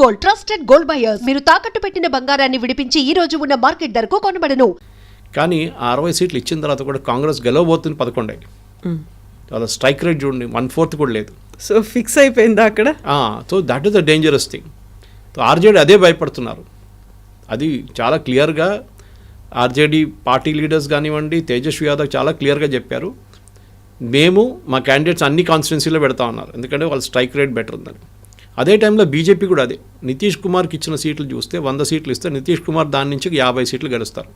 Gold trusted gold buyers మీరు తాకట్టు పెట్టిన బంగారాన్ని విడిపించి ఈ రోజు ఉన్న మార్కెట్ ధరకు కొనబడను. కానీ ఆ అరవై సీట్లు ఇచ్చిన తర్వాత కూడా కాంగ్రెస్ గెలవబోతుంది పదకొండే. వాళ్ళ స్ట్రైక్ రేట్ చూడండి వన్ ఫోర్త్ కూడా లేదు. సో ఫిక్స్ అయిపోయిందా అక్కడ? So that is the dangerous thing so RJD అదే భయపడుతున్నారు. అది చాలా క్లియర్గా ఆర్జేడీ పార్టీ లీడర్స్ కానివ్వండి తేజస్వి యాదవ్ చాలా క్లియర్గా చెప్పారు. మేము మా క్యాండిడేట్స్ అన్ని కాన్స్టిట్యున్సీలో పెడతా ఉన్నారు. ఎందుకంటే వాళ్ళ స్ట్రైక్ రేట్ బెటర్ ఉందని. అదే టైంలో బీజేపీ కూడా అదే. నితీష్ కుమార్కి ఇచ్చిన సీట్లు చూస్తే వంద సీట్లు ఇస్తే నితీష్ కుమార్ దాని నుంచి యాభై సీట్లు గెలుస్తారు.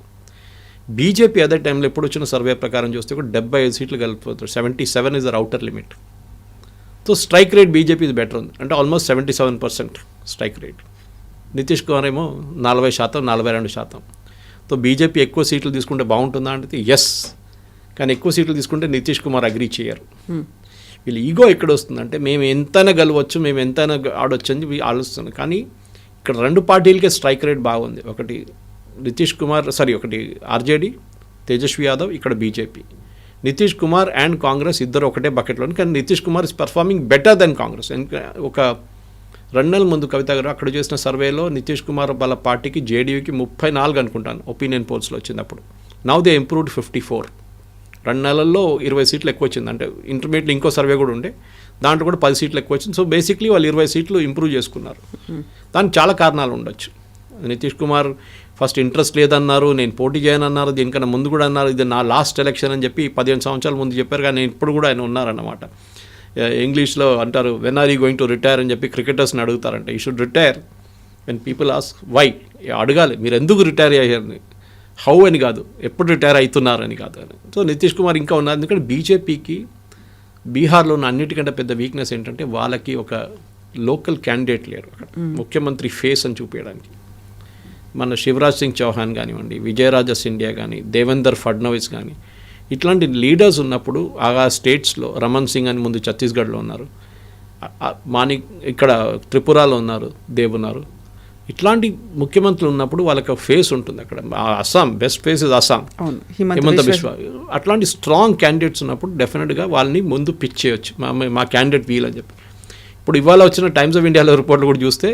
బీజేపీ అదే టైంలో ఎప్పుడు వచ్చిన సర్వే ప్రకారం చూస్తే కూడా డెబ్బై ఐదు సీట్లు గెలిపోతారు. Seventy seven is their outer limit. So strike rate BJP ఇది బెటర్ ఉంది. అంటే almost seventy seven percent strike rate. Nitish Kumar ఏమో నలభై శాతం నలభై రెండు శాతం. సో బీజేపీ ఎక్కువ సీట్లు తీసుకుంటే బాగుంటుందా అంటే ఎస్ కానీ ఎక్కువ సీట్లు తీసుకుంటే నితీష్ కుమార్ అగ్రీ చేయరు. Hmm. వీళ్ళు ఈగో ఎక్కడ వస్తుందంటే మేము ఎంతైనా గెలవచ్చు మేము ఎంతైనా ఆడొచ్చు అని ఆలోచిస్తున్నాం కానీ ఇక్కడ రెండు పార్టీలకే స్ట్రైక్ రేట్ బాగుంది. ఒకటి నితీష్ కుమార్ సారీ ఒకటి ఆర్జేడీ తేజస్వి యాదవ్ ఇక్కడ BJP. Nitish Kumar and Congress ఇద్దరు ఒకటే బకెట్లో కానీ Nitish Kumar is performing better then Congress. ఒక రెండు నెలల ముందు కవిత గారు అక్కడ చేసిన సర్వేలో నితీష్ కుమార్ వాళ్ళ పార్టీకి జేడీయూకి ముప్పై నాలుగు అనుకుంటాను ఒపీనియన్ పోల్స్లో వచ్చినప్పుడు. Now they improved fifty four రెండు నెలల్లో ఇరవై సీట్లు ఎక్కువ వచ్చింది. అంటే ఇంటర్మీడియట్లో ఇంకో సర్వే కూడా ఉండే. దాంట్లో కూడా పది సీట్లు ఎక్కువ వచ్చింది. సో బేసిక్లీ వాళ్ళు ఇరవై సీట్లు ఇంప్రూవ్ చేసుకున్నారు. దానికి చాలా కారణాలు ఉండొచ్చు. నితీష్ కుమార్ ఫస్ట్ ఇంట్రెస్ట్ లేదన్నారు నేను పోటీ చేయనన్నారు దీనికన్నా ముందు కూడా అన్నారు ఇది నా లాస్ట్ ఎలక్షన్ అని చెప్పి పదిహేను సంవత్సరాల ముందు చెప్పారు. కానీ నేను ఇప్పుడు కూడా ఆయన ఉన్నారన్నమాట. ఇంగ్లీష్లో అంటారు when are you going to retire అని చెప్పి క్రికెటర్స్ని అడుగుతారంట. He should retire when people ask why అడగాలి. మీరు ఎందుకు రిటైర్ అయ్యారని హౌ అని కాదు ఎప్పుడు రిటైర్ అవుతున్నారని కాదు అని. సో నితీష్ కుమార్ ఇంకా ఉన్నారు. ఎందుకంటే బీజేపీకి బీహార్లో ఉన్న అన్నిటికంటే పెద్ద వీక్నెస్ ఏంటంటే వాళ్ళకి ఒక లోకల్ క్యాండిడేట్ లేరు అక్కడ. ముఖ్యమంత్రి ఫేస్ అని చూపించడానికి. మన శివరాజ్ సింగ్ చౌహాన్ కానివ్వండి విజయరాజ సిండియా కానీ దేవేందర్ ఫడ్నవీస్ కానీ ఇట్లాంటి లీడర్స్ ఉన్నప్పుడు ఆ స్టేట్స్లో రమణ్ సింగ్ అని ముందు ఛత్తీస్గఢ్లో ఉన్నారు. మాని ఇక్కడ త్రిపురలో ఉన్నారు దేవ్ ఉన్నారు. ఇట్లాంటి ముఖ్యమంత్రులు ఉన్నప్పుడు వాళ్ళకి ఒక ఫేస్ ఉంటుంది అక్కడ. Assam best face is Assam. Himanta Biswa అట్లాంటి స్ట్రాంగ్ క్యాండిడేట్స్ ఉన్నప్పుడు డెఫినెట్గా వాళ్ళని ముందు పిచ్ చేయొచ్చు. మా మా క్యాండిడేట్ వీల్ అని చెప్పి. ఇప్పుడు ఇవాళ వచ్చిన టైమ్స్ ఆఫ్ ఇండియాలో రిపోర్ట్లు కూడా చూస్తే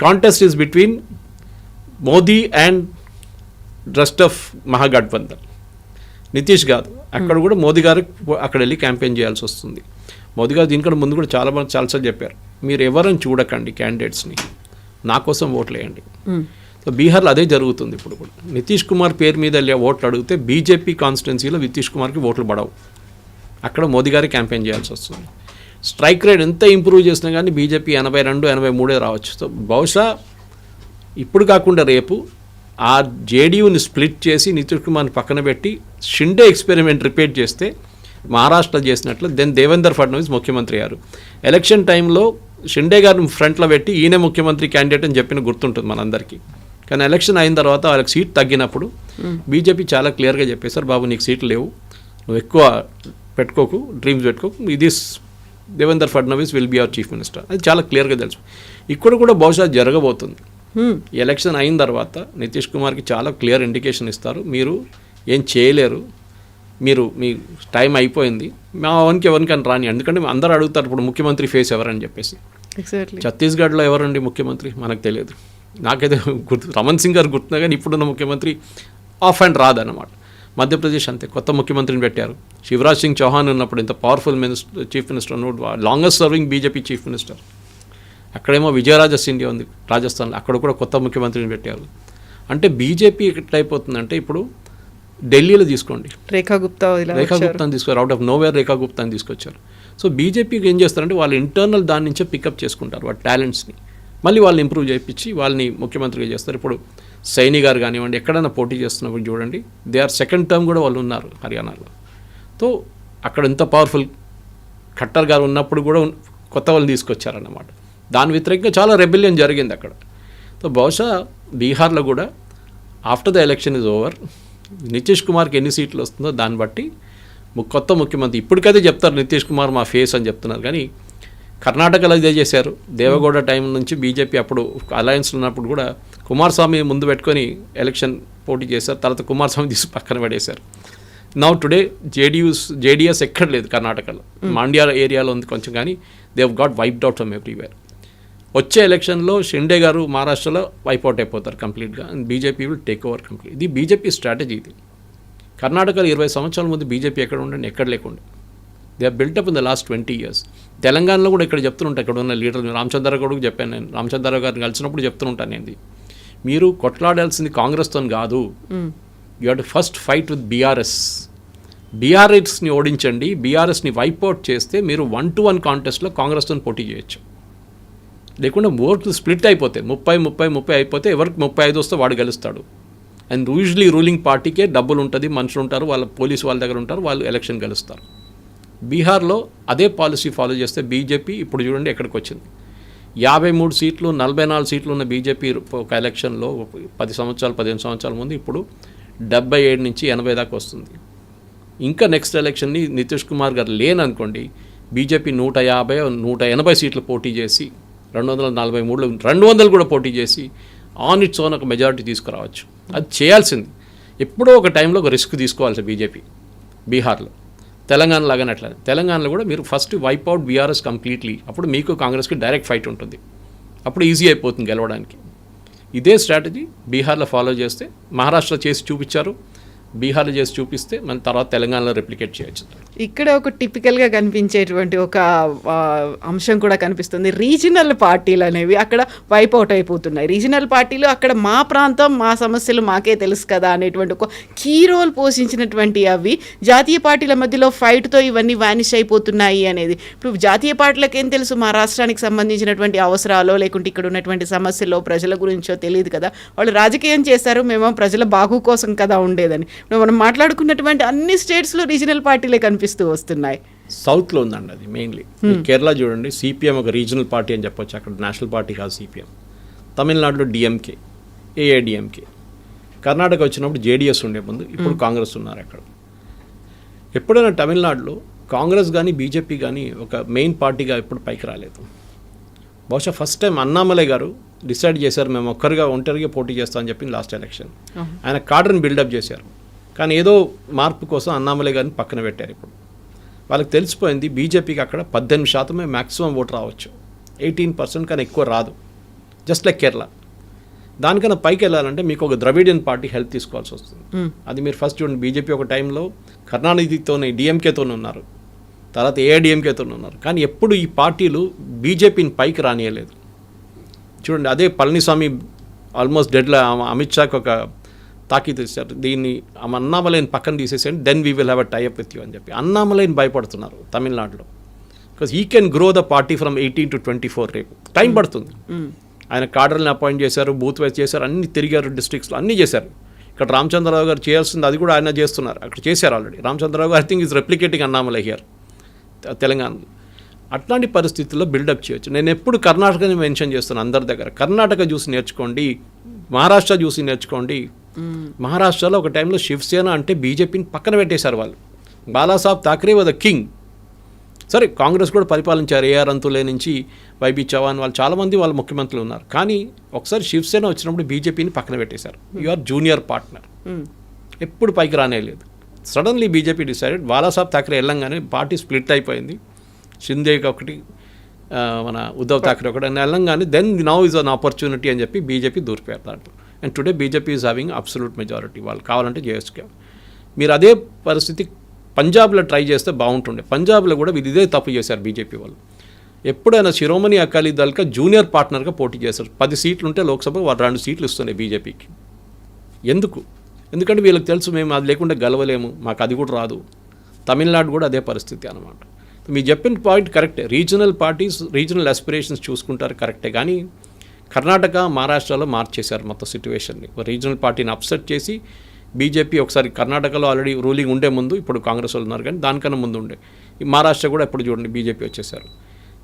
contest is between Modi and rest of Mahagathbandhan. Nitish కాదు అక్కడ కూడా మోదీ గారు అక్కడ వెళ్ళి క్యాంపెయిన్ చేయాల్సి వస్తుంది. మోదీ గారు దీనికంటే ముందు కూడా చాలా మంది చాలాసార్లు చెప్పారు. మీరు ఎవరని చూడకండి క్యాండిడేట్స్ని. నా కోసం ఓట్లు వేయండి సో బీహార్లో అదే జరుగుతుంది ఇప్పుడు కూడా. నితీష్ కుమార్ పేరు మీద ఓట్లు అడిగితే బీజేపీ కాన్స్టిట్యున్సీలో నితీష్ కుమార్కి ఓట్లు పడవు. అక్కడ మోదీ గారి క్యాంపెయిన్ చేయాల్సి వస్తుంది. స్ట్రైక్ రేట్ ఎంత ఇంప్రూవ్ చేసినా కానీ బీజేపీ ఎనభై రెండు ఎనభై మూడే రావచ్చు. సో బహుశా ఇప్పుడు కాకుండా రేపు ఆ జేడీయూని స్ప్లిట్ చేసి నితీష్ కుమార్ని పక్కన పెట్టి షిండే ఎక్స్పెరిమెంట్ రిపీట్ చేస్తే మహారాష్ట్ర చేసినట్లు దెన్ దేవేందర్ ఫడ్నవీస్ ముఖ్యమంత్రి అయ్యారు. ఎలక్షన్ టైంలో షిండే గారిని ఫ్రంట్లో పెట్టి ఈయనే ముఖ్యమంత్రి క్యాండిడేట్ అని చెప్పిన గుర్తుంటుంది మనందరికీ. కానీ ఎలక్షన్ అయిన తర్వాత వాళ్ళకి సీట్ తగ్గినప్పుడు బీజేపీ చాలా క్లియర్గా చెప్పేశారు బాబు నీకు సీట్లు లేవు. నువ్వు ఎక్కువ పెట్టుకోకు డ్రీమ్స్ పెట్టుకోకు. ఇది Devendra Fadnavis will be our chief minister. అది చాలా క్లియర్గా తెలుసు. ఇక్కడ కూడా బహుశా జరగబోతుంది. ఎలక్షన్ అయిన తర్వాత నితీష్ కుమార్కి చాలా క్లియర్ ఇండికేషన్ ఇస్తారు. మీరు ఏం చేయలేరు. మీరు మీ టైం అయిపోయింది. మా వన్కి ఎవరికని రాని ఎందుకంటే అందరూ అడుగుతారు ఇప్పుడు ముఖ్యమంత్రి ఫేస్ ఎవరని చెప్పేసి. ఎగ్జాక్ట్లీ ఛత్తీస్గఢ్లో ఎవరండి ముఖ్యమంత్రి? మనకు తెలియదు. నాకైతే గుర్తు రమణ్ సింగ్ గారు గుర్తున్నా కానీ ఇప్పుడున్న ముఖ్యమంత్రి ఆఫ్ అండ్ రాదన్నమాట. మధ్యప్రదేశ్ అంతే కొత్త ముఖ్యమంత్రిని పెట్టారు. శివరాజ్ సింగ్ చౌహాన్ ఉన్నప్పుడు ఇంత powerful minister chief minister longest serving BJP chief minister అక్కడేమో విజయరాజ సిండియా ఉంది రాజస్థాన్లో. అక్కడ కూడా కొత్త ముఖ్యమంత్రిని పెట్టారు. అంటే బీజేపీ ఎట్లయిపోతుందంటే ఇప్పుడు ఢిల్లీలో తీసుకోండి. రేఖా గుప్తా రేఖా గుప్తాని తీసుకొచ్చారు అవుట్ ఆఫ్ నోవేర్ రేఖా గుప్తాని తీసుకొచ్చారు. సో బీజేపీకి ఏం చేస్తారంటే వాళ్ళు ఇంటర్నల్ దాని నుంచే పికప్ చేసుకుంటారు వాళ్ళ టాలెంట్స్ని మళ్ళీ వాళ్ళని ఇంప్రూవ్ చేయించి వాళ్ళని ముఖ్యమంత్రిగా చేస్తారు. ఇప్పుడు సైని గారు కానివ్వండి ఎక్కడైనా పోటీ చేస్తున్నప్పుడు చూడండి దే ఆర్ సెకండ్ టర్మ్ కూడా వాళ్ళు ఉన్నారు హర్యానాలో. సో అక్కడ ఎంత పవర్ఫుల్ ఖట్టర్ గారు ఉన్నప్పుడు కూడా కొత్త వాళ్ళని తీసుకొచ్చారన్నమాట. దాని వ్యతిరేకంగా చాలా రెబెలియన్ జరిగింది అక్కడ. సో బహుశా బీహార్లో కూడా after the election is over Nitish కుమార్కి ఎన్ని సీట్లు వస్తుందో దాన్ని బట్టి కొత్త ముఖ్యమంత్రి. ఇప్పటికైతే చెప్తారు నితీష్ కుమార్ మా ఫేస్ అని చెప్తున్నారు. కానీ కర్ణాటకలో ఇదే చేశారు. దేవగౌడ టైం నుంచి బీజేపీ అప్పుడు అలయన్స్ ఉన్నప్పుడు కూడా కుమారస్వామి ముందు పెట్టుకొని ఎలక్షన్ పోటీ చేశారు. తర్వాత కుమారస్వామి తీసి పక్కన పడేశారు. నౌ టుడే జేడీయూస్ జేడీఎస్ ఎక్కడ లేదు కర్ణాటకలో. మాండ్యా ఏరియాలో ఉంది కొంచెం కానీ they have got wiped out from everywhere. వచ్చే ఎలక్షన్లో షిండే గారు మహారాష్ట్రలో వైపౌట్ అయిపోతారు కంప్లీట్గా. And BJP will take over complete. ఇది బీజేపీ స్ట్రాటజీ ఇది. కర్ణాటకలో ఇరవై సంవత్సరాల ముందు బీజేపీ ఎక్కడ ఉండండి ఎక్కడ లేకుండా. They are built up in the last twenty years తెలంగాణలో కూడా ఇక్కడ చెప్తుంటా ఇక్కడ ఉన్న లీడర్ రామచంద్ర కూడా చెప్పాను నేను. రామచంద్ర గారిని కలిసినప్పుడు చెప్తుంటాను నేను. మీరు కొట్లాడాల్సింది కాంగ్రెస్తో కాదు. You have to first fight with BRS బీఆర్ఎస్ని ఓడించండి. బీఆర్ఎస్ని వైపౌట్ చేస్తే మీరు వన్ టు వన్ కాంటెస్ట్లో కాంగ్రెస్తో పోటీ చేయొచ్చు. లేకుండా ఓట్లు స్ప్లిట్ అయిపోతాయి ముప్పై ముప్పై ముప్పై అయిపోతే ఎవరికి ముప్పై ఐదు వస్తే వాడు గెలుస్తాడు. అండ్ యూజువలీ రూలింగ్ పార్టీకే డబ్బులు ఉంటుంది మనుషులు ఉంటారు వాళ్ళ పోలీసు వాళ్ళ దగ్గర ఉంటారు వాళ్ళు ఎలక్షన్ గెలుస్తారు. బీహార్లో అదే పాలసీ ఫాలో చేస్తే బీజేపీ ఇప్పుడు చూడండి ఎక్కడికి వచ్చింది యాభై మూడు సీట్లు నలభై నాలుగు సీట్లు ఉన్న బీజేపీ ఒక ఎలక్షన్లో పది సంవత్సరాలు పదిహేను సంవత్సరాల ముందు ఇప్పుడు డెబ్బై ఏడు నుంచి ఎనభై దాకా వస్తుంది. ఇంకా నెక్స్ట్ ఎలక్షన్ని నితీష్ కుమార్ గారు లేననుకోండి బీజేపీ నూట యాభై నూట ఎనభై సీట్లు పోటీ చేసి రెండు వందల నలభై మూడులో రెండు వందలు కూడా పోటీ చేసి ఆన్ ఇట్స్ ఓన్ ఒక మెజారిటీ తీసుకురావచ్చు. అది చేయాల్సింది. ఎప్పుడో ఒక టైంలో ఒక రిస్క్ తీసుకోవాల్సి బీజేపీ బీహార్లో. తెలంగాణ లాగానే అట్లా తెలంగాణలో కూడా మీరు first wipe out BRS completely. అప్పుడు మీకు కాంగ్రెస్కి డైరెక్ట్ ఫైట్ ఉంటుంది. అప్పుడు ఈజీ అయిపోతుంది గెలవడానికి. ఇదే స్ట్రాటజీ బీహార్లో ఫాలో చేస్తే మహారాష్ట్ర చేసి చూపించారు. బీహార్లో చేసి చూపిస్తే మన తర్వాత తెలంగాణలో రెప్లికేట్ చేయొచ్చు. ఇక్కడ ఒక టిపికల్గా కనిపించేటువంటి ఒక అంశం కూడా కనిపిస్తుంది. రీజనల్ పార్టీలు అనేవి అక్కడ వైప్ అవుట్ అయిపోతున్నాయి. రీజనల్ పార్టీలు అక్కడ మా ప్రాంతం మా సమస్యలు మాకే తెలుసు కదా అనేటువంటి ఒక కీ రోల్ పోషించినటువంటి అవి జాతీయ పార్టీల మధ్యలో ఫైట్తో ఇవన్నీ వానిష్ అయిపోతున్నాయి అనేది. ఇప్పుడు జాతీయ పార్టీలకు ఏం తెలుసు? మా రాష్ట్రానికి సంబంధించినటువంటి అవసరాలో లేకుంటే ఇక్కడ ఉన్నటువంటి సమస్యలో ప్రజల గురించో తెలియదు కదా. వాళ్ళు రాజకీయం చేస్తారు మేము ప్రజల బాగు కోసం కదా ఉండేదని. మనం మాట్లాడుకున్నటువంటి అన్ని స్టేట్స్లో రీజనల్ పార్టీలే కనిపిస్తూ వస్తున్నాయి. సౌత్లో ఉందండి అది మెయిన్లీ కేరళ చూడండి సిపిఎం ఒక రీజనల్ పార్టీ అని చెప్పొచ్చు అక్కడ నేషనల్ పార్టీ కాదు సిపిఎం తమిళనాడులో డిఎంకే ఏఐడిఎంకే కర్ణాటక వచ్చినప్పుడు జేడిఎస్ ఉండే ముందు ఇప్పుడు కాంగ్రెస్ ఉన్నారు అక్కడ. ఎప్పుడైనా తమిళనాడులో కాంగ్రెస్ కానీ బీజేపీ కానీ ఒక మెయిన్ పార్టీగా ఎప్పుడు పైకి రాలేదు. బహుశా ఫస్ట్ టైం అన్నామలై గారు డిసైడ్ చేశారు మేము ఒక్కరిగా ఒంటరిగా పోటీ చేస్తామని చెప్పి లాస్ట్ ఎలక్షన్ ఆయన కార్డర్ని బిల్డప్ చేశారు. కానీ ఏదో మార్పు కోసం అన్నామలై గారిని పక్కన పెట్టారు ఇప్పుడు. వాళ్ళకి తెలిసిపోయింది బీజేపీకి అక్కడ పద్దెనిమిది శాతమే మ్యాక్సిమం ఓటు రావచ్చు. ఎయిటీన్ పర్సెంట్ కానీ ఎక్కువ రాదు. Just like Kerala. దానికన్నా పైకి వెళ్ళాలంటే మీకు ఒక ద్రవిడియన్ పార్టీ హెల్ప్ తీసుకోవాల్సి వస్తుంది. అది మీరు ఫస్ట్ చూడండి. బీజేపీ ఒక టైంలో కరుణానిధితోనే డిఎంకేతోనే ఉన్నారు. తర్వాత ఏఐడిఎంకేతోనే ఉన్నారు. కానీ ఎప్పుడు ఈ పార్టీలు బీజేపీని పైకి రానియలేదు. చూడండి అదే పళనిస్వామి ఆల్మోస్ట్ డెడ్లో అమిత్ షాకి ఒక తాకీదు ఇచ్చారు. దీన్ని అన్నామలైని పక్కన తీసేసేయండి then we will have a tie up with you అని చెప్పి. అన్నామలైని భయపడుతున్నారు తమిళనాడులో. Because he can grow the party from eighteen to twenty four రేపు టైం పడుతుంది. ఆయన కాడర్ని అపాయింట్ చేశారు బూత్ వైజ్ చేశారు అన్ని తిరిగారు డిస్ట్రిక్ట్స్లో అన్నీ చేశారు. ఇక్కడ రామచంద్రరావు గారు చేయాల్సింది అది కూడా ఆయన చేస్తున్నారు. అక్కడ చేశారు ఆల్రెడీ రామచంద్రరావు గారు I think is replicating Annamalai here తెలంగాణలో అట్లాంటి పరిస్థితుల్లో బిల్డప్ చేయొచ్చు. నేను ఎప్పుడు కర్ణాటకని మెన్షన్ చేస్తాను అందరి దగ్గర. కర్ణాటక చూసి నేర్చుకోండి మహారాష్ట్ర చూసి నేర్చుకోండి మహారాష్ట్రలో ఒక టైంలో శివసేన అంటే బీజేపీని పక్కన పెట్టేశారు వాళ్ళు. Balasaheb Thackeray was king. సరే కాంగ్రెస్ కూడా పరిపాలించారు. ఏఆర్ అంతులే నుంచి వైబీ చవాన్ వాళ్ళు చాలామంది వాళ్ళ ముఖ్యమంత్రులు ఉన్నారు. కానీ ఒకసారి శివసేన వచ్చినప్పుడు బీజేపీని పక్కన పెట్టేశారు. యు ఆర్ జూనియర్ పార్ట్నర్ ఎప్పుడు పైకి రానేలేదు. Suddenly BJP decided Balasaheb Thackeray వెళ్ళంగానే పార్టీ స్ప్లిట్ అయిపోయింది. షిందేకి ఒకటి మన ఉద్ధవ్ థాక్రే ఒకటి అని వెళ్ళంగానే then now is an opportunity అని చెప్పి బీజేపీ దూరిపోయారు దాంట్లో. And today BJP is having absolute majority వాళ్ళు కావాలంటే చేయొచ్చు మీరు అదే పరిస్థితి పంజాబ్లో ట్రై చేస్తే బాగుంటుండే. పంజాబ్లో కూడా వీళ్ళు ఇదే తప్పు చేశారు బీజేపీ వాళ్ళు. ఎప్పుడైనా శిరోమణి అకాలీ దళక జూనియర్ పార్ట్నర్గా పోటీ చేశారు. పది సీట్లు ఉంటే లోక్సభ వాళ్ళు రెండు సీట్లు ఇస్తున్నాయి బీజేపీకి ఎందుకు? ఎందుకంటే వీళ్ళకి తెలుసు మేము అది లేకుండా గెలవలేము. మాకు అది కూడా రాదు. తమిళనాడు కూడా అదే పరిస్థితి అనమాట మీరు చెప్పిన పాయింట్ కరెక్టే. రీజనల్ పార్టీస్ రీజనల్ అస్పిరేషన్స్ చూసుకుంటారు కరెక్టే. కానీ కర్ణాటక మహారాష్ట్రలో మార్చేశారు మొత్తం సిచ్యువేషన్ని రీజనల్ పార్టీని అప్సెట్ చేసి బీజేపీ ఒకసారి కర్ణాటకలో ఆల్రెడీ రూలింగ్ ఉండే ముందు ఇప్పుడు కాంగ్రెస్ వాళ్ళు ఉన్నారు కానీ దానికన్నా ముందు ఉండే. ఈ మహారాష్ట్ర కూడా ఎప్పుడు చూడండి బీజేపీ వచ్చేసారు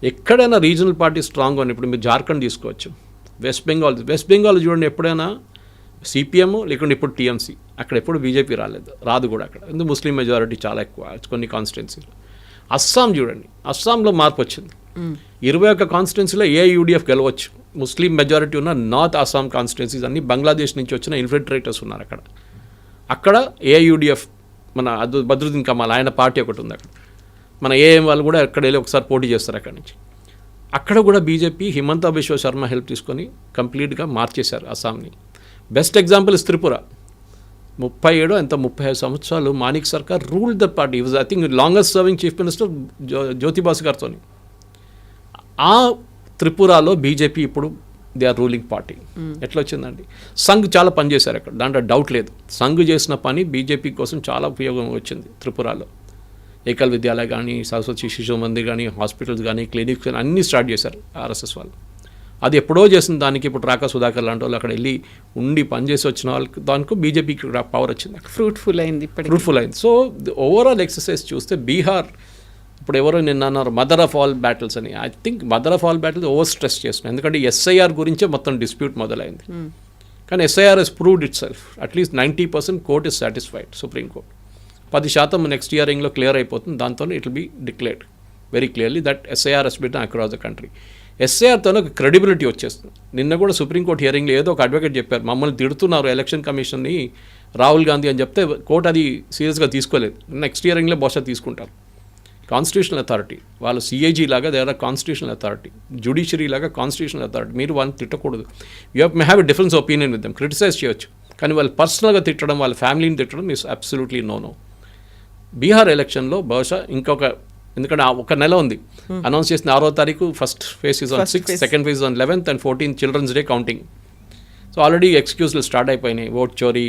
ఎక్కడైనా రీజనల్ పార్టీ స్ట్రాంగ్ అని ఇప్పుడు మీరు జార్ఖండ్ తీసుకోవచ్చు. వెస్ట్ బెంగాల్ వెస్ట్ బెంగాల్ చూడండి ఎప్పుడైనా సిపిఎం లేకుంటే ఇప్పుడు టీఎంసీ. అక్కడ ఎప్పుడు బీజేపీ రాలేదు రాదు కూడా అక్కడ. ఎందుకు? ముస్లిం మెజారిటీ చాలా ఎక్కువ కొన్ని కాన్స్టిట్యున్సీలు అస్సాం చూడండి అస్సాంలో మార్పు వచ్చింది. ఇరవై ఒక్క కాన్స్టిట్యున్సీలో ఏఐయూడిఎఫ్ గెలవచ్చు? ముస్లిం మెజారిటీ ఉన్న నార్త్ అస్సాం కాన్స్టిట్యున్సీస్ అన్ని బంగ్లాదేశ్ నుంచి వచ్చిన ఇన్ఫిల్ట్రేటర్స్ ఉన్నారు అక్కడ. అక్కడ ఏఐయూడిఎఫ్ మన అదు బద్రుద్దీన్ కమాల్ ఆయన పార్టీ ఒకటి ఉంది అక్కడ. మన ఏఎం వాళ్ళు కూడా అక్కడ వెళ్ళి ఒకసారి పోటీ చేస్తారు అక్కడ నుంచి. అక్కడ కూడా బీజేపీ హిమంత బిశ్వ శర్మ హెల్ప్ తీసుకొని కంప్లీట్గా మార్చేశారు అస్సాంని. బెస్ట్ ఎగ్జాంపుల్ ఇస్ త్రిపుర ముప్పై ఏడు ఎంత ముప్పై ఐదు సంవత్సరాలు Manik Sarkar rule the party was I think longest serving chief minister జ్యో జ్యోతిబాసు గారితో ఆ త్రిపురలో బీజేపీ ఇప్పుడు దే ఆర్ రూలింగ్ పార్టీ. ఎట్లా వచ్చిందండి సంఘ్ చాలా పని చేశారు అక్కడ. దాంట్లో డౌట్ లేదు. సంఘ్ చేసిన పని బీజేపీ కోసం చాలా ఉపయోగం వచ్చింది త్రిపురలో. ఏకల్ విద్యాలయ కానీ సరస్వతి శిశు మందిర్ కానీ హాస్పిటల్స్ కానీ క్లినిక్స్ కానీ అన్నీ స్టార్ట్ చేశారు ఆర్ఎస్ఎస్ వాళ్ళు. అది ఎప్పుడో చేసిన దానికి ఇప్పుడు రాకా సుధాకర్ లాంటి వాళ్ళు అక్కడ వెళ్ళి ఉండి పనిచేసి వచ్చిన వాళ్ళకి దానికి బీజేపీకి పవర్ వచ్చింది ఫ్రూట్ఫుల్ అయింది ఫ్రూట్ఫుల్ అయింది. సో ఓవరాల్ ఎక్సర్సైజ్ చూస్తే బీహార్ ఇప్పుడు ఎవరో నిన్న అన్నారు మదర్ ఆఫ్ ఆల్ బ్యాటిల్స్ అని. I think mother of all battles over stress చేస్తున్నాయి ఎందుకంటే ఎస్ఐఆర్ గురించే మొత్తం డిస్ప్యూట్ మొదలైంది. కానీ SIR is proved itself at least ninety percent court is satisfied supreme court పది శాతం నెక్స్ట్ ఇయరింగ్లో క్లియర్ అయిపోతుంది. దాంతో it will be declared very clearly that SIR is bit across the country ఎస్ఐఆర్తో ఒక క్రెడిబిలిటీ వచ్చేస్తుంది. నిన్న కూడా సుప్రీంకోర్టు హియరింగ్లో ఏదో ఒక అడ్వకేట్ చెప్పారు మమ్మల్ని తిడుతున్నారు ఎలక్షన్ కమిషన్ని రాహుల్ గాంధీ అని చెప్తే కోర్టు అది సీరియస్గా తీసుకోలేదు. నెక్స్ట్ ఇయరింగ్లో బహుశా తీసుకుంటారు. కాన్స్టిట్యూషనల్ అథారిటీ వాళ్ళు సిఐజీ లాగా they are constitutional authority judiciary లాగా కాన్స్టిట్యూషనల్ అథారిటీ మీరు వాళ్ళని తిట్టకూడదు. You may have difference opinion with them criticise చేయొచ్చు. కానీ వాళ్ళు పర్సనల్గా తిట్టడం వాళ్ళ ఫ్యామిలీని తిట్టడం is absolutely no no Bihar ఎలక్షన్లో బహుశా ఇంకొక ఎందుకంటే ఒక నెల ఉంది. అనౌన్స్ చేసిన ఆరో తారీఖు first phase is on six. Second phase on eleventh and fourteen children's day counting so already ఎక్స్క్యూజ్లు start అయిపోయినాయి. ఓట్ చోరీ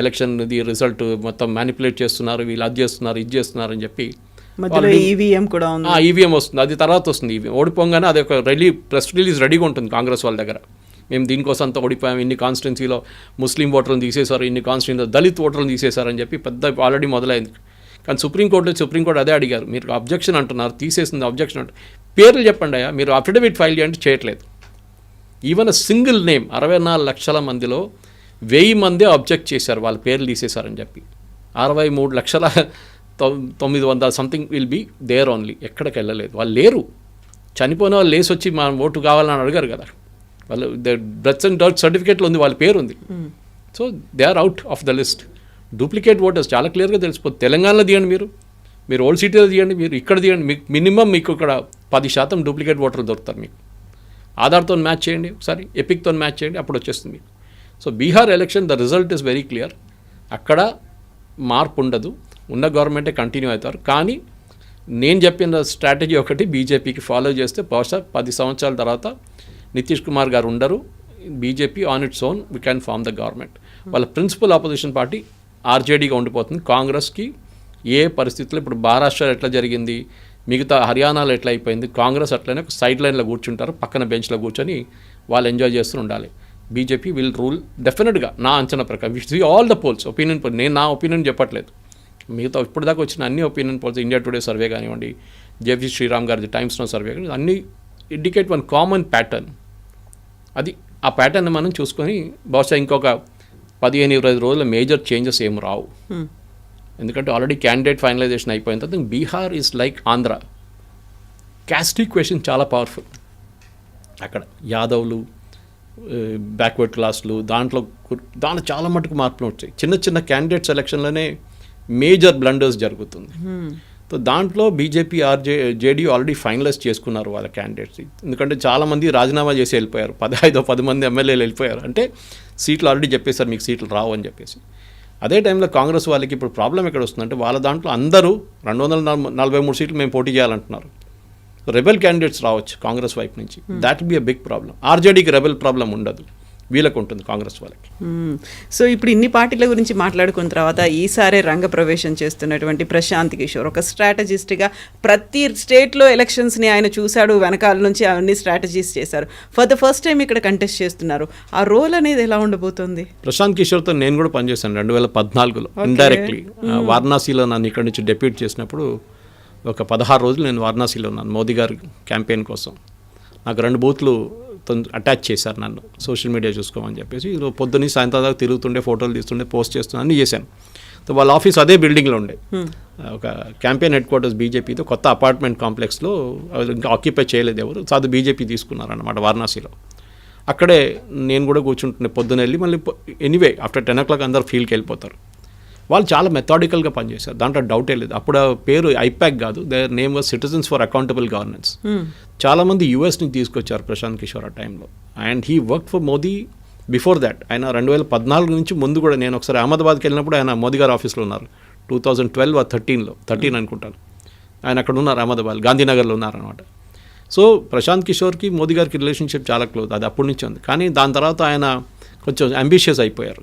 ఎలక్షన్ ఇది రిజల్ట్ మొత్తం మ్యానిపులేట్ చేస్తున్నారు వీళ్ళు అది చేస్తున్నారు ఇది చేస్తున్నారు అని చెప్పి మధ్యలో ఈవీఎం కూడా ఉంది. ఈవీఎం వస్తుంది. అది తర్వాత వస్తుంది. ఈవీఎం ఓడిపోగానే అది ఒక రెలీ ప్రెస్ రిలీజ్ రెడీగా ఉంటుంది కాంగ్రెస్ వాళ్ళ దగ్గర. మేము దీనికోసం అంతా ఓడిపోయాం. ఇన్ని కాన్స్టిట్యున్సీలో ముస్లిం ఓటర్లను తీసేశారు. ఇన్ని కాన్స్టిట్యూన్సీలో దళిత్ ఓటర్లను తీసేశారని చెప్పి పెద్ద ఆల్రెడీ మొదలైంది. కానీ సుప్రీంకోర్టులో సుప్రీంకోర్టు అదే అడిగారు. మీరు అబ్జెక్షన్ అంటున్నారు. తీసేసింది అబ్జెక్షన్ అంటారు పేర్లు చెప్పండి అయ్యా. మీరు అఫిడవిట్ ఫైల్ చేయండి. చేయట్లేదు. ఈవెన్ అ సింగిల్ నేమ్ అరవై నాలుగు లక్షల మందిలో వెయ్యి మందే అబ్జెక్ట్ చేశారు. వాళ్ళ పేర్లు తీసేశారని చెప్పి. అరవై మూడు లక్షల తొమ్మిది వందల something will be there only ఎక్కడికి వెళ్ళలేదు. వాళ్ళు లేరు. చనిపోయిన వాళ్ళు లేసి వచ్చి మా ఓటు కావాలని అడిగారు కదా. వాళ్ళు బ్రెత్ అండ్ డర్త్ సర్టిఫికేట్లో ఉంది వాళ్ళ పేరు ఉంది. So they are out of the list duplicate voters చాలా క్లియర్గా తెలిసిపోతుంది. తెలంగాణలో తీయండి మీరు. మీరు ఓల్డ్ సిటీలో తీయండి మీరు ఇక్కడ తీయండి. మీకు మినిమం మీకు ఇక్కడ పది శాతం డూప్లికేట్ ఓటర్లు దొరుకుతారు మీకు. ఆధార్తో మ్యాచ్ చేయండి. ఒకసారి ఎపిక్తో మ్యాచ్ చేయండి. అప్పుడు వచ్చేస్తుంది మీకు. So Bihar election the result is very clear అక్కడ మార్పు ఉండదు. ఉన్న గవర్నమెంటే కంటిన్యూ అవుతారు. కానీ నేను చెప్పిన స్ట్రాటజీ ఒకటి బీజేపీకి ఫాలో చేస్తే బహుశా పది సంవత్సరాల తర్వాత నితీష్ కుమార్ గారు ఉండరు. BJP on its own we can form the government వాళ్ళ ప్రిన్సిపల్ ఆపోజిషన్ పార్టీ ఆర్జేడీగా ఉండిపోతుంది. కాంగ్రెస్కి ఏ పరిస్థితుల్లో ఇప్పుడు మహారాష్ట్ర ఎట్లా జరిగింది? మిగతా హర్యానాలో ఎట్లా అయిపోయింది? కాంగ్రెస్ అట్లనే ఒక సైడ్ లైన్లో కూర్చుంటారు. పక్కన బెంచ్లో కూర్చొని వాళ్ళు ఎంజాయ్ చేస్తూ ఉండాలి. బీజేపీ విల్ రూల్ డెఫినెట్గా నా అంచనా ప్రకారం. Which all the polls opinion నేను నా ఒపీనియన్ చెప్పట్లేదు. మిగతా ఇప్పటిదాకా వచ్చిన అన్ని opinion polls India Today survey కానివ్వండి జేపీ శ్రీరామ్ గారిది టైమ్స్ నో సర్వే కానీ అన్నీ ఇండికేట్ వన్ కామన్ ప్యాటర్న్ అది ఆ ప్యాటర్న్ మనం చూసుకొని బహుశా ఇంకొక పదిహేను ఇరవై ఐదు రోజుల మేజర్ చేంజెస్ ఏం రావు. Hmm. ఎందుకంటే ఆల్రెడీ క్యాండిడేట్ ఫైనలైజేషన్ అయిపోయిన తర్వాత Bihar is like Andhra caste equation చాలా పవర్ఫుల్ అక్కడ యాదవ్లు బ్యాక్వర్డ్ క్లాస్లు దాంట్లో దాంట్లో చాలా మటుకు మార్పులు వచ్చాయి. చిన్న చిన్న క్యాండిడేట్ సెలక్షన్లోనే మేజర్ బ్లండర్స్ జరుగుతుంది. సో దాంట్లో BJP RJ JD already finalise చేసుకున్నారు వాళ్ళ క్యాండిడేట్స్ ఎందుకంటే చాలామంది రాజీనామా చేసి వెళ్ళిపోయారు. పదహైదో పది మంది ఎమ్మెల్యేలు వెళ్ళిపోయారు. అంటే సీట్లు ఆల్రెడీ చెప్పేశారు మీకు సీట్లు రావు అని చెప్పేసి. అదే టైంలో కాంగ్రెస్ వాళ్ళకి ఇప్పుడు ప్రాబ్లం ఎక్కడ వస్తుందంటే వాళ్ళ దాంట్లో అందరూ రెండు వందల నలభై- నలభై మూడు సీట్లు మేము పోటీ చేయాలంటున్నారు. రెబెల్ క్యాండిడేట్స్ రావచ్చు కాంగ్రెస్ వైపు నుంచి. That be a big problem ఆర్జేడీకి rebel problem ఉండదు. వీళ్ళకు ఉంటుంది కాంగ్రెస్ వాళ్ళకి. సో ఇప్పుడు ఇన్ని పార్టీల గురించి మాట్లాడుకున్న తర్వాత ఈసారి రంగప్రవేశం చేస్తున్నటువంటి ప్రశాంత్ కిషోర్. ఒక స్ట్రాటజిస్ట్గా ప్రతి స్టేట్లో ఎలక్షన్స్ని ఆయన చూశాడు వెనకాల నుంచి అవన్నీ స్ట్రాటజీస్ చేశారు. ఫర్ ద ఫస్ట్ టైం ఇక్కడ కంటెస్ట్ చేస్తున్నారు. ఆ రోల్ అనేది ఎలా ఉండబోతుంది? ప్రశాంత్ కిషోర్తో నేను కూడా పనిచేశాను రెండు వేల పద్నాలుగులో ఇండైరెక్ట్లీ వారణాసిలో నన్ను ఇక్కడి నుంచి డెప్యూట్ చేసినప్పుడు ఒక పదహారు రోజులు నేను వారణాసిలో ఉన్నాను మోదీ గారి క్యాంపెయిన్ కోసం. నాకు రెండు బూత్లు తొం- అటాచ్ చేశారు నన్ను. సోషల్ మీడియా చూసుకోమని చెప్పేసి పొద్దున్న సాయంత్రం దాకా తిరుగుతుండే ఫోటోలు తీస్తుండే పోస్ట్ చేస్తుండే అన్నీ చేశాను. సో వాళ్ళ ఆఫీస్ అదే బిల్డింగ్లో ఉండే. ఒక క్యాంపెయిన్ హెడ్ క్వార్టర్స్ బీజేపీతో కొత్త అపార్ట్మెంట్ కాంప్లెక్స్లో ఇంకా ఆక్యుపై చేయలేదు ఎవరు. సో అది బీజేపీ తీసుకున్నారన్నమాట వారణాసిలో. అక్కడే నేను కూడా కూర్చుంటుండే. పొద్దున వెళ్ళి మళ్ళీ anyway after ten o'clock అందరు ఫీల్డ్కి వెళ్ళిపోతారు. వాళ్ళు చాలా మెథాడికల్గా పనిచేశారు. దాంట్లో డౌటే లేదు. అప్పుడు ఆ పేరు ఐపాక్ కాదు. They name was citizens for accountable governance చాలామంది యూఎస్ నుంచి తీసుకొచ్చారు ప్రశాంత్ కిషోర్ ఆ టైంలో and he work for Modi before that ఆయన రెండు వేల పద్నాలుగు నుంచి ముందు కూడా నేను ఒకసారి అహ్మదాబాద్కి వెళ్ళినప్పుడు ఆయన మోదీ గారి ఆఫీస్లో ఉన్నారు. టూ థౌజండ్ ట్వెల్వ్ థర్టీన్లో థర్టీన్ అనుకుంటాను. ఆయన అక్కడ ఉన్నారు అహ్మదాబాద్. గాంధీనగర్లో ఉన్నారనమాట సో ప్రశాంత్ కిషోర్కి మోదీ గారికి రిలేషన్షిప్ చాలా క్లోజ్ అది అప్పటి నుంచి ఉంది. కానీ దాని తర్వాత ఆయన కొంచెం అంబిషియస్ అయిపోయారు.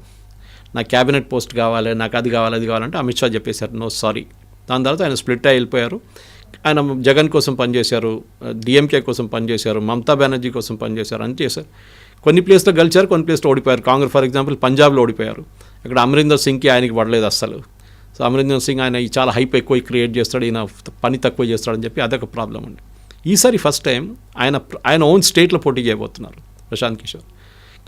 నాకు క్యాబినెట్ పోస్ట్ కావాలి నాకు అది కావాలి అది కావాలంటే అమిత్ షా చెప్పేశారు నో సారీ. దాని తర్వాత ఆయన స్ప్లిట్ అయి వెళ్ళిపోయారు. ఆయన జగన్ కోసం పనిచేశారు డిఎంకే కోసం పనిచేశారు మమతా బెనర్జీ కోసం పనిచేశారు అని చేశారు. కొన్ని ప్లేస్లో గెలిచారు కొన్ని ప్లేస్లో ఓడిపోయారు. కాంగ్రెస్ ఫర్ ఎగ్జాంపుల్ పంజాబ్లో ఓడిపోయారు. ఇక్కడ అమరీందర్ సింగ్కి ఆయనకి పడలేదు అస్సలు. సో అమరీందర్ సింగ్ ఆయన చాలా హైప్ ఎక్కువ క్రియేట్ చేస్తాడు ఈయన పని తక్కువ చేస్తాడని చెప్పి అదొక ప్రాబ్లం అండి. ఈసారి ఫస్ట్ టైం ఆయన ఆయన ఓన్ స్టేట్లో పోటీ చేయబోతున్నారు ప్రశాంత్ కిషోర్.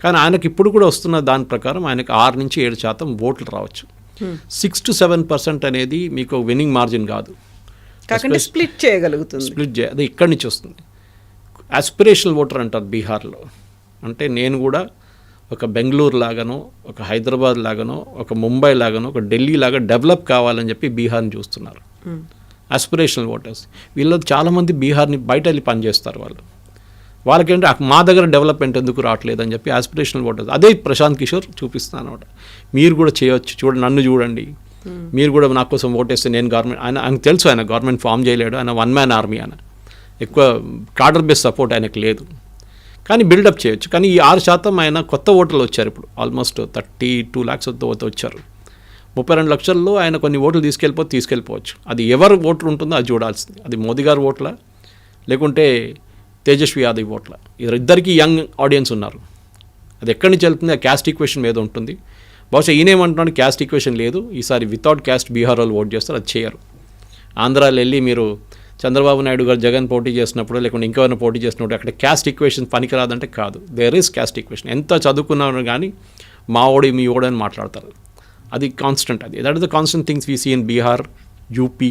కానీ ఆయనకి ఇప్పుడు కూడా వస్తున్న దాని ప్రకారం ఆయనకి ఆరు నుంచి ఏడు శాతం ఓట్లు రావచ్చు. సిక్స్ టు సెవెన్ పర్సెంట్ అనేది మీకు విన్నింగ్ మార్జిన్ కాదు. స్ప్లిట్ చేయగలుగుతుంది. స్ప్లిట్ చే అది ఇక్కడి నుంచి వస్తుంది. ఆస్పిరేషనల్ ఓటర్ అంటారు బీహార్లో. అంటే నేను కూడా ఒక బెంగళూరు లాగానో ఒక హైదరాబాద్ లాగానో ఒక ముంబై లాగానో ఒక ఢిల్లీ లాగా డెవలప్ కావాలని చెప్పి బీహార్ని చూస్తున్నారు. ఆస్పిరేషనల్ ఓటర్స్ వీళ్ళు చాలామంది బీహార్ని బయట వెళ్ళి పనిచేస్తారు వాళ్ళు. వాళ్ళకేంటి "ఆ, మా దగ్గర డెవలప్మెంట్ ఎందుకు రావట్లేదు అని చెప్పి ఆస్పిరేషనల్ ఓటర్స్ అదే ప్రశాంత్ కిషోర్ చూపిస్తాను అనమాట మీరు కూడా చేయొచ్చు చూడండి నన్ను చూడండి. మీరు కూడా నా కోసం ఓటేస్తే నేను గవర్నమెంట్ ఆయన ఆయనకు తెలుసు ఆయన గవర్నమెంట్ ఫామ్ చేయలేడు ఆయన వన్ మ్యాన్ ఆర్మీ ఆయన. ఎక్కువ కార్డర్ బేస్ సపోర్ట్ ఆయనకు లేదు. కానీ బిల్డప్ చేయొచ్చు. కానీ ఈ ఆరు శాతం ఆయన కొత్త ఓటర్లు వచ్చారు ఇప్పుడు. ఆల్మోస్ట్ థర్టీ టూ ల్యాక్స్ వచ్చారు. ముప్పై రెండు లక్షల్లో ఆయన కొన్ని ఓట్లు తీసుకెళ్ళిపోతే తీసుకెళ్ళిపోవచ్చు. అది ఎవరు ఓట్లు ఉంటుందో అది చూడాల్సింది. అది మోదీ గారు ఓట్ల? లేకుంటే తేజస్వి యాదవ్ ఓట్ల. ఇద్దరికీ యంగ్ ఆడియన్స్ ఉన్నారు. అది ఎక్కడి నుంచి వెళ్తుంది? ఆ క్యాస్ట్ ఈక్వేషన్ మీద ఉంటుంది. బహుశా ఈయనేమంటున్నాడు క్యాస్ట్ ఈక్వేషన్ లేదు. ఈసారి వితౌట్ క్యాస్ట్ బీహార్ వాళ్ళు ఓట్ చేస్తారు. అది చేయరు. ఆంధ్రాలో వెళ్ళి మీరు చంద్రబాబు నాయుడు గారు జగన్ పోటీ చేసినప్పుడు లేకుంటే ఇంకెవరైనా పోటీ చేసినప్పుడు అక్కడ క్యాస్ట్ ఈక్వేషన్ పనికిరాదంటే కాదు. దేర్ ఈస్ క్యాస్ట్ ఈక్వేషన్ ఎంత చదువుకున్నాను కానీ మా ఓడి మీ ఓడి అని మాట్లాడతారు. అది కాన్స్టెంట్ అది. That is the constant things we see in Bihar UP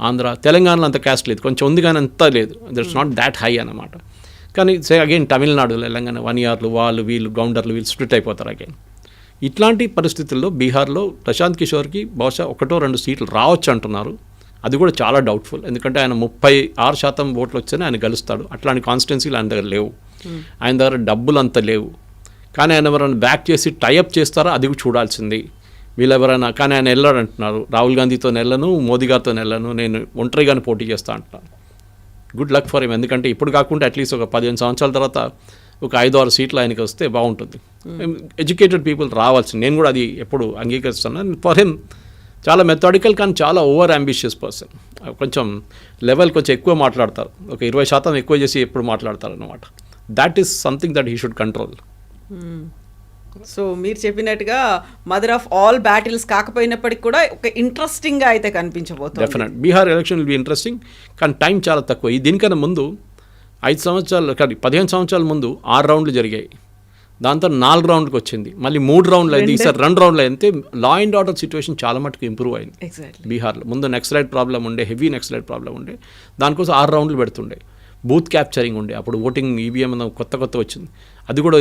Andhra తెలంగాణలో అంత క్యాస్ట్ లేదు. కొంచెం ఉంది కానీ అంత లేదు. దట్స్ నాట్ దాట్ హై అన్నమాట. కానీ say again Tamil Nadu Telangana one ఇయర్లు వాళ్ళు వీళ్ళు గౌండర్లు వీళ్ళు స్ప్లిట్ అయిపోతారు అగైన్ ఇట్లాంటి పరిస్థితుల్లో బీహార్లో ప్రశాంత్ కిషోర్కి బహుశా ఒకటో రెండు సీట్లు రావచ్చు అంటున్నారు. అది కూడా చాలా డౌట్ఫుల్ ఎందుకంటే ఆయన ముప్పై ఆరు శాతం ఓట్లు వచ్చేనే ఆయన గెలుస్తాడు. అట్లాంటి కాన్స్టిట్యున్సీలు ఆయన దగ్గర లేవు. ఆయన దగ్గర డబ్బులు అంత లేవు. కానీ ఆయన ఎవరైనా బ్యాక్ చేసి టైఅప్ చేస్తారో? అది చూడాల్సింది. వీళ్ళు ఎవరైనా కానీ ఆయన వెళ్ళాడు అంటున్నారు. రాహుల్ గాంధీతో వెళ్ళను మోదీ గారితో వెళ్ళను నేను ఒంటరిగానే పోటీ చేస్తా అంటున్నాను గుడ్ లక్ ఫర్ హిమ్ ఎందుకంటే ఇప్పుడు కాకుండా అట్లీస్ట్ ఒక పదిహేను సంవత్సరాల తర్వాత ఒక ఐదు ఆరు సీట్లు ఆయనకి వస్తే బాగుంటుంది. ఎడ్యుకేటెడ్ పీపుల్ రావాల్సింది. నేను కూడా అది ఎప్పుడు అంగీకరిస్తున్నాను ఫర్ హిమ్ చాలా మెథాడికల్ కానీ చాలా ఓవర్ అంబిషియస్ పర్సన్ కొంచెం లెవెల్ కొంచెం ఎక్కువ మాట్లాడతారు. ఒక ఇరవై శాతం ఎక్కువ చేసి ఎప్పుడు మాట్లాడతారు అనమాట that is something that he should control so మీరు చెప్పినట్టుగా మదర్ ఆఫ్ ఆల్ బ్యాటిల్స్ కాకపోయినప్పటికీ కూడా ఒక ఇంట్రెస్టింగ్గా అయితే కనిపించబోతుంది. Definite Bihar election will be interesting కానీ టైం చాలా తక్కువ. ఈ దీనికన్నా ముందు ఐదు సంవత్సరాలు కానీ పదిహేను సంవత్సరాల ముందు ఆరు రౌండ్లు జరిగాయి. దాంతో నాలుగు రౌండ్కి వచ్చింది. మళ్ళీ మూడు రౌండ్లు అయింది. ఈసారి రెండు రౌండ్లు అయితే లా అండ్ ఆర్డర్ సిచ్యువేషన్ చాలా మటుకు ఇంప్రూవ్ అయింది. ఎగ్జాక్ట్లీ బీహార్లో ముందు నెక్సలైట్ ప్రాబ్లం ఉండే హెవీ నెక్సలైట్ ప్రాబ్లం ఉండే. దానికోసం ఆరు రౌండ్లు పెడుతుండే. బూత్ క్యాప్చరింగ్ ఉండే. అప్పుడు ఓటింగ్ ఈవీఎం కొత్త కొత్త వచ్చింది. అది కూడా